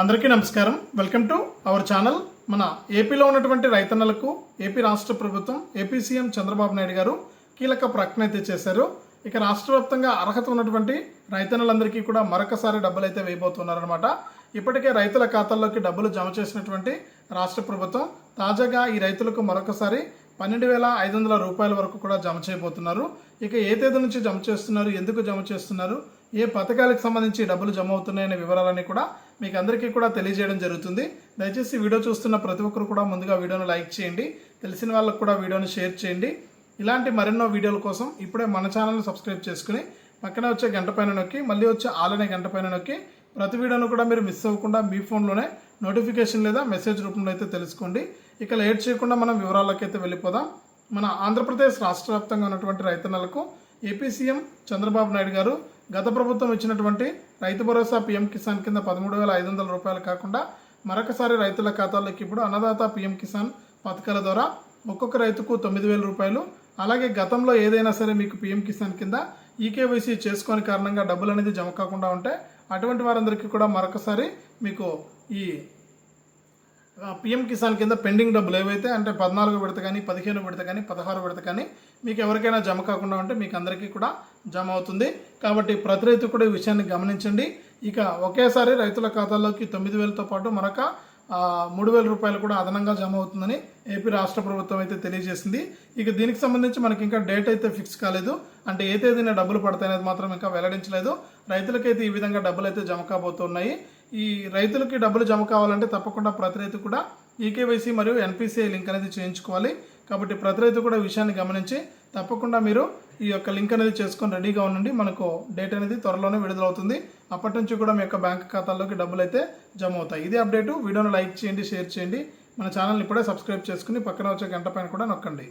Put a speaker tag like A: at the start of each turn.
A: అందరికీ నమస్కారం. Welcome to our channel. మన ఏపీలో ఉన్నటువంటి రైతన్నలకు ఏపీ రాష్ట్ర ప్రభుత్వం ఏపీ సీఎం చంద్రబాబు నాయుడు గారు కీలక ప్రకటన అయితే చేశారు. ఇక రాష్ట్ర వ్యాప్తంగా అర్హత ఉన్నటువంటి రైతన్నలందరికీ కూడా మరొకసారి డబ్బులు అయితే వేయబోతున్నారనమాట ఇప్పటికే రైతుల ఖాతాల్లోకి డబ్బులు జమ చేసినటువంటి రాష్ట్ర ప్రభుత్వం తాజాగా ఈ రైతులకు మరొకసారి పన్నెండు వేల ఐదు వందల రూపాయల వరకు కూడా జమ చేయబోతున్నారు. ఇక ఏ తేదీ నుంచి జమ చేస్తున్నారు ఎందుకు జమ చేస్తున్నారు ఏ పథకాలకు సంబంధించి డబ్బులు జమ అవుతున్నాయనే వివరాలన్నీ కూడా మీకు అందరికీ కూడా తెలియజేయడం జరుగుతుంది. దయచేసి వీడియో చూస్తున్న ప్రతి ఒక్కరు కూడా ముందుగా వీడియోను లైక్ చేయండి తెలిసిన వాళ్ళకు కూడా వీడియోని షేర్ చేయండి. ఇలాంటి మరెన్నో వీడియోల కోసం ఇప్పుడే మన ఛానల్ని సబ్స్క్రైబ్ చేసుకుని పక్కనే వచ్చే గంట పైన నొక్కి మళ్ళీ వచ్చే ఆలనే గంట పైన నొక్కి ప్రతి వీడియోను కూడా మీరు మిస్ అవ్వకుండా మీ ఫోన్లోనే నోటిఫికేషన్ లేదా మెసేజ్ రూపంలో అయితే తెలుసుకోండి. ఇక లేట్ చేయకుండా మనం వివరాలకైతే అయితే వెళ్ళిపోదాం. మన ఆంధ్రప్రదేశ్ రాష్ట్ర వ్యాప్తంగా ఉన్నటువంటి రైతన్నలకు ఏపీ సీఎం చంద్రబాబు నాయుడు గారు గత ప్రభుత్వం ఇచ్చినటువంటి రైతు భరోసా పీఎం కిసాన్ కింద పదమూడు వేల ఐదు వందల రూపాయలు కాకుండా మరొకసారి రైతుల ఖాతాల్లోకి ఇప్పుడు అన్నదాత పీఎం కిసాన్ పథకాల ద్వారా ఒక్కొక్క రైతుకు తొమ్మిది వేల రూపాయలు. అలాగే గతంలో ఏదైనా సరే మీకు పీఎం కిసాన్ కింద ఈకేవైసీ చేసుకోని కారణంగా డబ్బులు అనేది జమ కాకుండా ఉంటే అటువంటి వారందరికీ కూడా మరొకసారి మీకు ఈ పిఎం కిసాన్ కింద పెండింగ్ డబ్బులు ఏవైతే అంటే పద్నాలుగు విడత కానీ పదిహేను విడత కానీ పదహారు విడత కానీ మీకు ఎవరికైనా జమ కాకుండా ఉంటే మీకు అందరికీ కూడా జమ అవుతుంది. కాబట్టి ప్రతి రైతు కూడా ఈ విషయాన్ని గమనించండి. ఇక ఒకేసారి రైతుల ఖాతాలోకి తొమ్మిది వేలతో పాటు మరొక మూడు వేల రూపాయలు కూడా అదనంగా జమ అవుతుందని ఏపీ రాష్ట్ర ప్రభుత్వం అయితే తెలియజేసింది. ఇక దీనికి సంబంధించి మనకి ఇంకా డేట్ అయితే ఫిక్స్ కాలేదు. అంటే ఏ తేదీన డబ్బులు పడతాయి అనేది మాత్రం ఇంకా వెల్లడించలేదు. రైతులకైతే ఈ విధంగా డబ్బులు అయితే జమ కాబోతున్నాయి. ఈ రైతులకి డబ్బులు జమ కావాలంటే తప్పకుండా ప్రతి రైతు కూడా ఈకేవైసీ మరియు ఎన్పిసిఐ లింక్ అనేది చేయించుకోవాలి. కాబట్టి ప్రతి రైతు కూడా విషయాన్ని గమనించి తప్పకుండా మీరు ఈ యొక్క లింక్ అనేది చేసుకొని రెడీగా ఉండండి. మనకు డేట్ అనేది త్వరలోనే విడుదలవుతుంది. అప్పటి నుంచి కూడా మీ యొక్క బ్యాంక్ ఖాతాల్లోకి డబ్బులు అయితే జమ అవుతాయి. ఇదే అప్డేటు. వీడియోను లైక్ చేయండి షేర్ చేయండి. మన ఛానల్ని ఇప్పుడే సబ్స్క్రైబ్ చేసుకుని పక్కన వచ్చే గంట పైన కూడా నొక్కండి.